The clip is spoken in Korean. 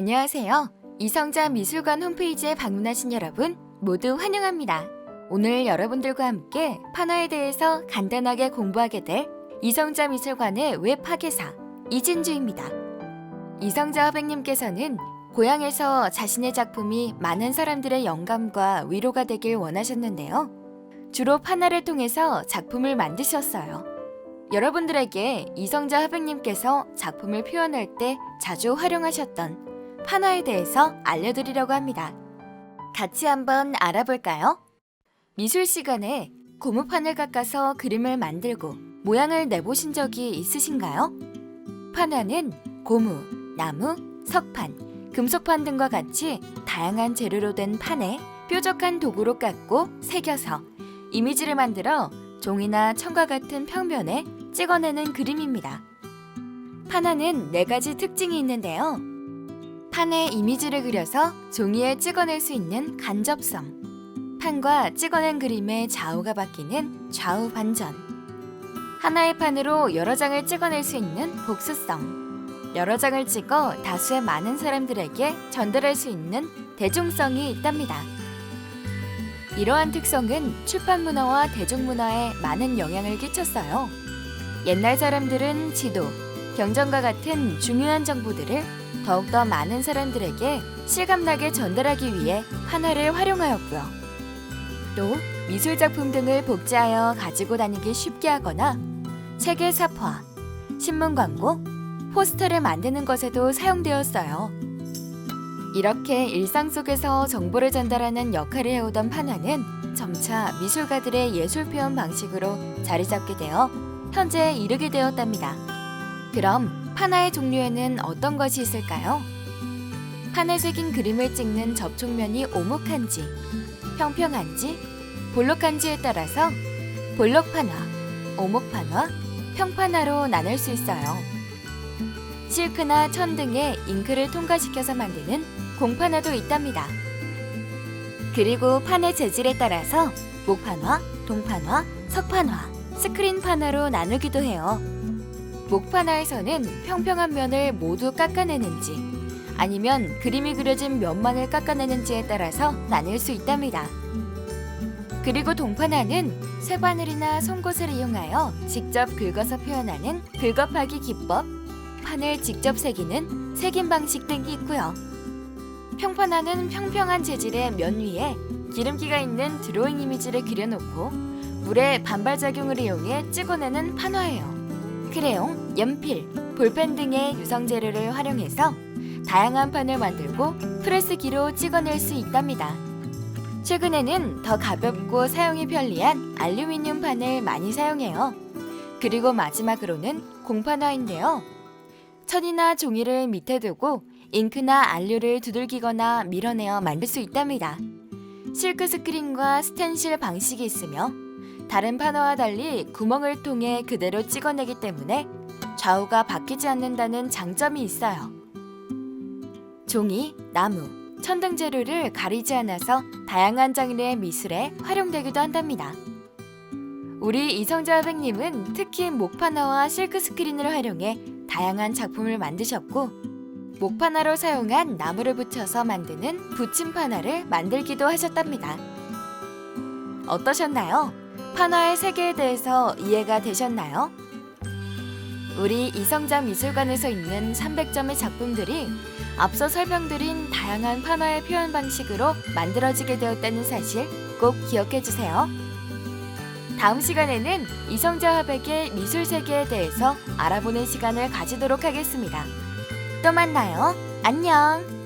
안녕하세요. 이성자 미술관 홈페이지에 방문하신 여러분 모두 환영합니다. 오늘 여러분들과 함께 판화에 대해서 간단하게 공부하게 될 이성자 미술관의 웹 학예사 이진주입니다. 이성자 화백님께서는 고향에서 자신의 작품이 많은 사람들의 영감과 위로가 되길 원하셨는데요. 주로 판화를 통해서 작품을 만드셨어요. 여러분들에게 이성자 화백님께서 작품을 표현할 때 자주 활용하셨던 판화에 대해서 알려드리려고 합니다. 같이 한번 알아볼까요? 미술 시간에 고무판을 깎아서 그림을 만들고 모양을 내보신 적이 있으신가요? 판화는 고무, 나무, 석판, 금속판 등과 같이 다양한 재료로 된 판에 뾰족한 도구로 깎고 새겨서 이미지를 만들어 종이나 천과 같은 평면에 찍어내는 그림입니다. 판화는 네 가지 특징이 있는데요. 판에 이미지를 그려서 종이에 찍어낼 수 있는 간접성, 판과 찍어낸 그림의 좌우가 바뀌는 좌우 반전, 하나의 판으로 여러 장을 찍어낼 수 있는 복수성, 여러 장을 찍어 다수의 많은 사람들에게 전달할 수 있는 대중성이 있답니다. 이러한 특성은 출판 문화와 대중문화에 많은 영향을 끼쳤어요. 옛날 사람들은 지도, 경전과 같은 중요한 정보들을 더욱더 많은 사람들에게 실감나게 전달하기 위해 판화를 활용하였고요. 또 미술 작품 등을 복제하여 가지고 다니기 쉽게 하거나 책의 사포화, 신문 광고, 포스터를 만드는 것에도 사용되었어요. 이렇게 일상 속에서 정보를 전달하는 역할을 해오던 판화는 점차 미술가들의 예술 표현 방식으로 자리 잡게 되어 현재에 이르게 되었답니다. 그럼 판화의 종류에는 어떤 것이 있을까요? 판에 새긴 그림을 찍는 접촉면이 오목한지, 평평한지, 볼록한지에 따라서 볼록판화, 오목판화, 평판화로 나눌 수 있어요. 실크나 천 등의 잉크를 통과시켜서 만드는 공판화도 있답니다. 그리고 판의 재질에 따라서 목판화, 동판화, 석판화, 스크린 판화로 나누기도 해요. 목판화에서는 평평한 면을 모두 깎아내는지 아니면 그림이 그려진 면만을 깎아내는지에 따라서 나뉠 수 있답니다. 그리고 동판화는 쇠바늘이나 송곳을 이용하여 직접 긁어서 표현하는 긁어파기 기법, 판을 직접 새기는 새김 방식 등이 있고요. 평판화는 평평한 재질의 면 위에 기름기가 있는 드로잉 이미지를 그려놓고 물의 반발작용을 이용해 찍어내는 판화예요. 크레용, 연필, 볼펜 등의 유성 재료를 활용해서 다양한 판을 만들고 프레스기로 찍어낼 수 있답니다. 최근에는 더 가볍고 사용이 편리한 알루미늄 판을 많이 사용해요. 그리고 마지막으로는 공판화인데요. 천이나 종이를 밑에 두고 잉크나 안료를 두들기거나 밀어내어 만들 수 있답니다. 실크 스크린과 스텐실 방식이 있으며 다른 판화와 달리 구멍을 통해 그대로 찍어내기 때문에 좌우가 바뀌지 않는다는 장점이 있어요. 종이, 나무, 천등 재료를 가리지 않아서 다양한 장르의 미술에 활용되기도 한답니다. 우리 이성자 화백님은 특히 목판화와 실크 스크린을 활용해 다양한 작품을 만드셨고 목판화로 사용한 나무를 붙여서 만드는 붙임판화를 만들기도 하셨답니다. 어떠셨나요? 판화의 세계에 대해서 이해가 되셨나요? 우리 이성자 미술관에서 있는 300점의 작품들이 앞서 설명드린 다양한 판화의 표현 방식으로 만들어지게 되었다는 사실 꼭 기억해 주세요. 다음 시간에는 이성자 화백의 미술 세계에 대해서 알아보는 시간을 가지도록 하겠습니다. 또 만나요. 안녕.